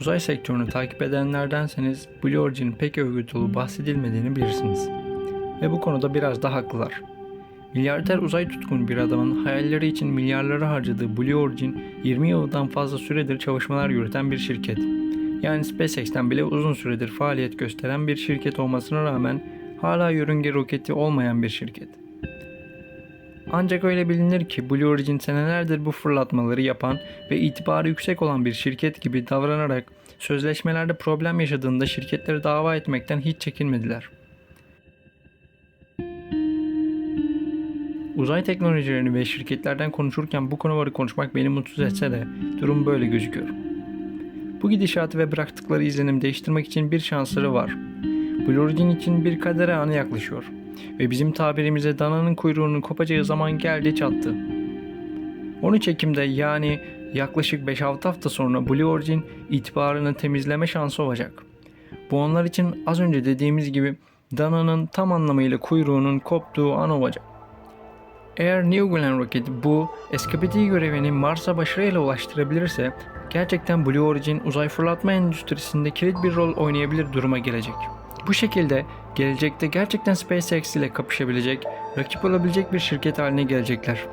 Uzay sektörünü takip edenlerdenseniz Blue Origin'in pek övgü dolu bahsedilmediğini bilirsiniz. Ve bu konuda biraz da haklılar. Milyarder uzay tutkun bir adamın hayalleri için milyarları harcadığı Blue Origin 20 yıldan fazla süredir çalışmalar yürüten bir şirket. Yani SpaceX'ten bile uzun süredir faaliyet gösteren bir şirket olmasına rağmen hala yörünge roketi olmayan bir şirket. Ancak öyle bilinir ki Blue Origin senelerdir bu fırlatmaları yapan ve itibarı yüksek olan bir şirket gibi davranarak sözleşmelerde problem yaşadığında şirketleri dava etmekten hiç çekinmediler. Uzay teknolojilerini ve şirketlerden konuşurken bu konuları konuşmak beni mutsuz etse de durum böyle gözüküyor. Bu gidişatı ve bıraktıkları izlenim değiştirmek için bir şansları var. Blue Origin için bir kader anı yaklaşıyor ve bizim tabirimize dananın kuyruğunun kopacağı zaman geldi çattı. 13 Ekim'de yani yaklaşık 5-6 hafta sonra Blue Origin itibarını temizleme şansı olacak. Bu onlar için az önce dediğimiz gibi dananın tam anlamıyla kuyruğunun koptuğu an olacak. Eğer New Glenn roketi bu escapade görevini Mars'a başarıyla ulaştırabilirse gerçekten Blue Origin uzay fırlatma endüstrisinde kilit bir rol oynayabilir duruma gelecek. Bu şekilde gelecekte gerçekten SpaceX ile kapışabilecek, rakip olabilecek bir şirket haline gelecekler.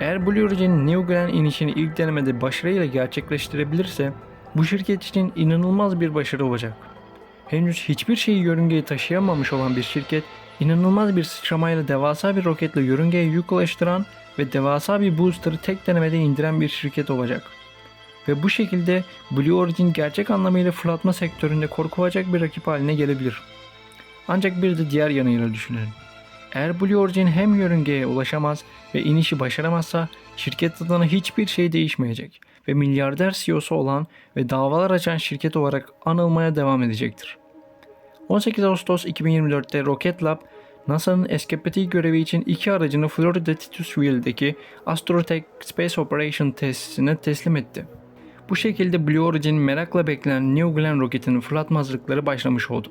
Eğer Blue Origin New Glenn inişini ilk denemede başarıyla gerçekleştirebilirse bu şirket için inanılmaz bir başarı olacak. Henüz hiçbir şeyi yörüngeye taşıyamamış olan bir şirket inanılmaz bir sıçramayla devasa bir roketle yörüngeye yük ulaştıran ve devasa bir booster'ı tek denemede indiren bir şirket olacak. Ve bu şekilde Blue Origin gerçek anlamıyla fırlatma sektöründe korkulacak bir rakip haline gelebilir. Ancak bir de diğer yanıyla düşünelim. Eğer Blue Origin hem yörüngeye ulaşamaz ve inişi başaramazsa şirket adına hiçbir şey değişmeyecek ve milyarder CEO'su olan ve davalar açan şirket olarak anılmaya devam edecektir. 18 Ağustos 2024'te Rocket Lab, NASA'nın Escapade görevi için iki aracını Florida Titusville'deki Astrotech Space Operation tesisine teslim etti. Bu şekilde Blue Origin merakla beklenen New Glenn roketinin fırlatma hazırlıkları başlamış oldu.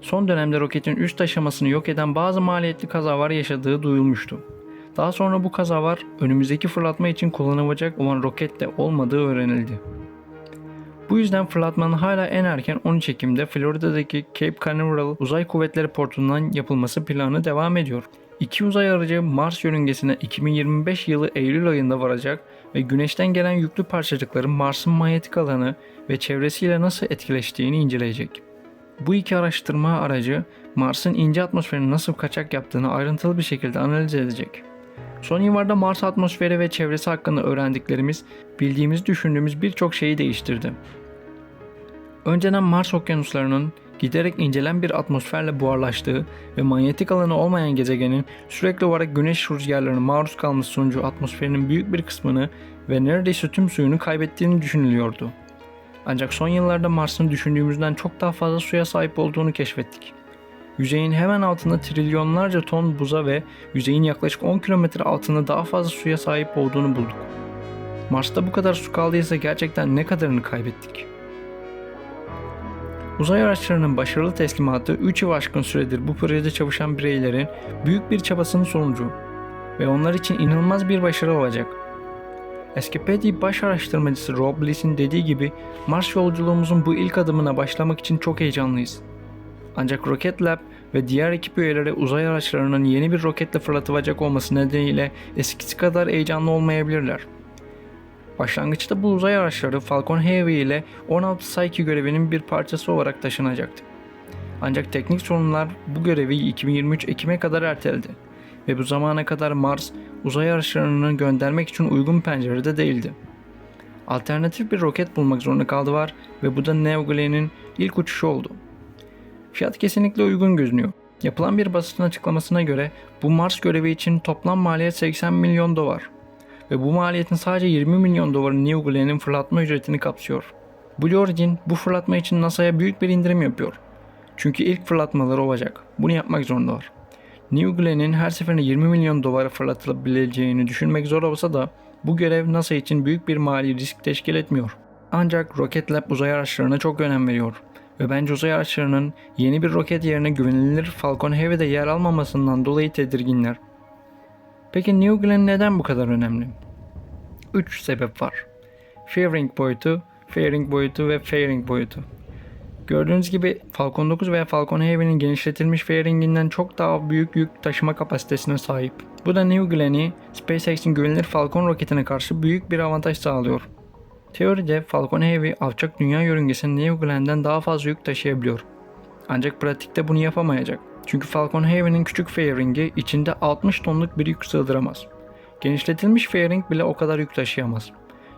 Son dönemde roketin üst aşamasını yok eden bazı maliyetli kazalar yaşadığı duyulmuştu. Daha sonra bu kazalar önümüzdeki fırlatma için kullanılacak olan rokette olmadığı öğrenildi. Bu yüzden fırlatmanın hala en erken 13 Ekim'de Florida'daki Cape Canaveral Uzay Kuvvetleri Portu'ndan yapılması planı devam ediyor. İki uzay aracı Mars yörüngesine 2025 yılı Eylül ayında varacak ve Güneş'ten gelen yüklü parçacıkların Mars'ın manyetik alanı ve çevresiyle nasıl etkileştiğini inceleyecek. Bu iki araştırma aracı Mars'ın ince atmosferini nasıl kaçak yaptığını ayrıntılı bir şekilde analiz edecek. Son yıllarda Mars atmosferi ve çevresi hakkında öğrendiklerimiz, bildiğimiz düşündüğümüz birçok şeyi değiştirdi. Önceden Mars okyanuslarının giderek incelen bir atmosferle buharlaştığı ve manyetik alanı olmayan gezegenin sürekli olarak güneş rüzgarlarına maruz kalması sonucu atmosferinin büyük bir kısmını ve neredeyse tüm suyunu kaybettiğini düşünülüyordu. Ancak son yıllarda Mars'ın düşündüğümüzden çok daha fazla suya sahip olduğunu keşfettik. Yüzeyin hemen altında trilyonlarca ton buza ve yüzeyin yaklaşık 10 kilometre altında daha fazla suya sahip olduğunu bulduk. Mars'ta bu kadar su kaldıysa gerçekten ne kadarını kaybettik? Uzay araçlarının başarılı teslimatı 3 yıl aşkın süredir bu projede çalışan bireylerin büyük bir çabasının sonucu ve onlar için inanılmaz bir başarı olacak. Escapade baş araştırmacısı Rob Bliss'in dediği gibi Mars yolculuğumuzun bu ilk adımına başlamak için çok heyecanlıyız. Ancak Rocket Lab ve diğer ekip üyeleri uzay araçlarının yeni bir roketle fırlatılacak olması nedeniyle eskisi kadar heyecanlı olmayabilirler. Başlangıçta bu uzay araçları Falcon Heavy ile 16 Psyche görevinin bir parçası olarak taşınacaktı. Ancak teknik sorunlar bu görevi 2023 Ekim'e kadar erteledi ve bu zamana kadar Mars uzay araçlarını göndermek için uygun pencerede değildi. Alternatif bir roket bulmak zorunda kaldılar ve bu da New Glenn'in ilk uçuşu oldu. Fiyat kesinlikle uygun görünüyor. Yapılan bir basın açıklamasına göre bu Mars görevi için toplam maliyet 80 milyon dolar ve bu maliyetin sadece 20 milyon doları New Glenn'in fırlatma ücretini kapsıyor. Blue Origin bu fırlatma için NASA'ya büyük bir indirim yapıyor. Çünkü ilk fırlatmaları olacak. Bunu yapmak zorundalar. New Glenn'in her seferinde 20 milyon dolara fırlatılabileceğini düşünmek zor olsa da bu görev NASA için büyük bir mali risk teşkil etmiyor. Ancak Rocket Lab uzay araçlarına çok önem veriyor ve bence uzay araçlarının yeni bir roket yerine güvenilir Falcon Heavy'de yer almamasından dolayı tedirginler. Peki New Glenn neden bu kadar önemli? 3 sebep var. Fairing boyutu, fairing boyutu ve fairing boyutu. Gördüğünüz gibi Falcon 9 veya Falcon Heavy'nin genişletilmiş fairinginden çok daha büyük yük taşıma kapasitesine sahip. Bu da New Glenn'i SpaceX'in güvenilir Falcon roketine karşı büyük bir avantaj sağlıyor. Teoride Falcon Heavy alçak dünya yörüngesinde New Glenn'den daha fazla yük taşıyabiliyor. Ancak pratikte bunu yapamayacak. Çünkü Falcon Heavy'nin küçük fairingi içinde 60 tonluk bir yük sığdıramaz. Genişletilmiş fairing bile o kadar yük taşıyamaz.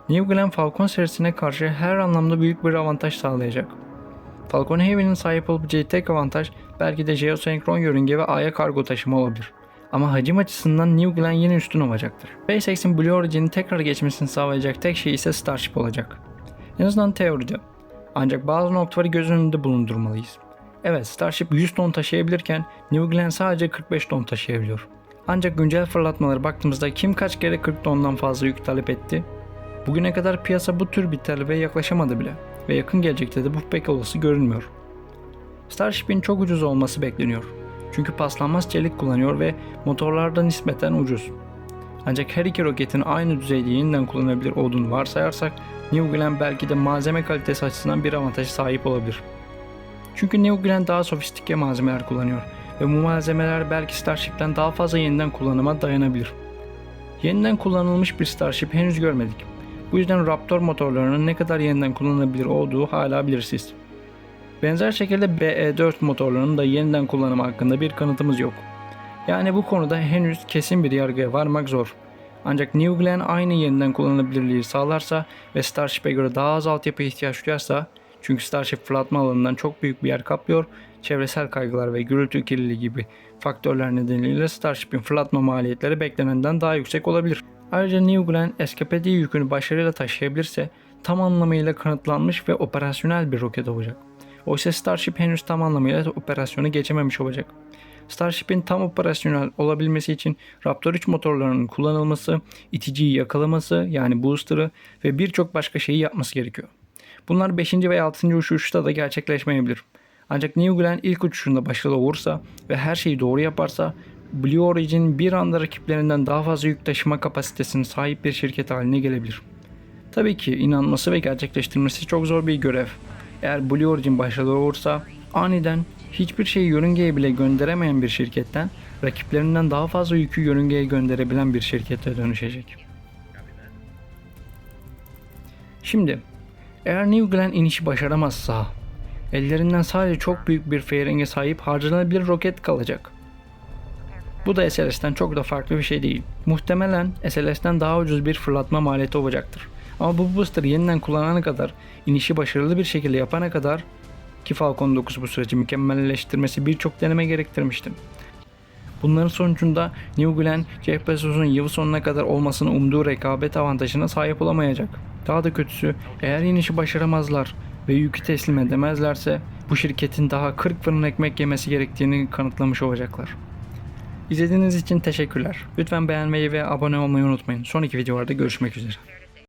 New Glenn Falcon serisine karşı her anlamda büyük bir avantaj sağlayacak. Falcon Heavy'nin sahip olabileceği tek avantaj belki de jeosenkron yörünge ve Ay'a kargo taşıma olabilir. Ama hacim açısından New Glenn yine üstün olacaktır. SpaceX'in Blue Origin'in tekrar geçmesini sağlayacak tek şey ise Starship olacak. En azından teoride. Ancak bazı noktaları göz önünde bulundurmalıyız. Evet Starship 100 ton taşıyabilirken New Glenn sadece 45 ton taşıyabiliyor. Ancak güncel fırlatmalara baktığımızda kim kaç kere 40 tondan fazla yük talep etti? Bugüne kadar piyasa bu tür bir talebe yaklaşamadı bile ve yakın gelecekte de bu pek olası görünmüyor. Starship'in çok ucuz olması bekleniyor. Çünkü paslanmaz çelik kullanıyor ve motorlarda nispeten ucuz. Ancak her iki roketin aynı düzeyde yeniden kullanılabilir olduğunu varsayarsak New Glenn belki de malzeme kalitesi açısından bir avantaja sahip olabilir. Çünkü New Glenn daha sofistike malzemeler kullanıyor ve bu malzemeler belki Starship'ten daha fazla yeniden kullanıma dayanabilir. Yeniden kullanılmış bir Starship henüz görmedik. Bu yüzden Raptor motorlarının ne kadar yeniden kullanılabilir olduğu hala belirsiz. Benzer şekilde BE4 motorlarının da yeniden kullanımı hakkında bir kanıtımız yok. Yani bu konuda henüz kesin bir yargıya varmak zor. Ancak New Glenn aynı yeniden kullanılabilirliği sağlarsa ve Starship'e göre daha az altyapı ihtiyaç duyarsa çünkü Starship fırlatma alanından çok büyük bir yer kaplıyor, çevresel kaygılar ve gürültü kirliliği gibi faktörler nedeniyle Starship'in fırlatma maliyetleri beklenenden daha yüksek olabilir. Ayrıca New Glenn eskapediği yükünü başarıyla taşıyabilirse tam anlamıyla kanıtlanmış ve operasyonel bir roket olacak. Oysa Starship henüz tam anlamıyla operasyonu geçememiş olacak. Starship'in tam operasyonel olabilmesi için Raptor 3 motorlarının kullanılması, iticiyi yakalaması yani booster'ı ve birçok başka şeyi yapması gerekiyor. Bunlar 5. ve 6. uçuşta da gerçekleşmeyebilir. Ancak New Glenn ilk uçuşunda başarılı olursa ve her şeyi doğru yaparsa Blue Origin bir anda rakiplerinden daha fazla yük taşıma kapasitesine sahip bir şirket haline gelebilir. Tabii ki inanması ve gerçekleştirmesi çok zor bir görev. Eğer Blue Origin başarılı olursa aniden hiçbir şeyi yörüngeye bile gönderemeyen bir şirketten rakiplerinden daha fazla yükü yörüngeye gönderebilen bir şirkete dönüşecek. Şimdi eğer New Glenn inişi başaramazsa ellerinden sadece çok büyük bir fairing'e sahip harcanabilir roket kalacak. Bu da SLS'ten çok da farklı bir şey değil. Muhtemelen SLS'ten daha ucuz bir fırlatma maliyeti olacaktır. Ama bu booster yeniden kullanana kadar, inişi başarılı bir şekilde yapana kadar ki Falcon 9 bu süreci mükemmelleştirmesi birçok deneme gerektirmişti. Bunların sonucunda New Glenn, Jeff Bezos'un yıl sonuna kadar olmasını umduğu rekabet avantajına sahip olamayacak. Daha da kötüsü eğer inişi başaramazlar ve yükü teslim edemezlerse bu şirketin daha 40 fırın ekmek yemesi gerektiğini kanıtlamış olacaklar. İzlediğiniz için teşekkürler. Lütfen beğenmeyi ve abone olmayı unutmayın. Sonraki videolarda görüşmek üzere.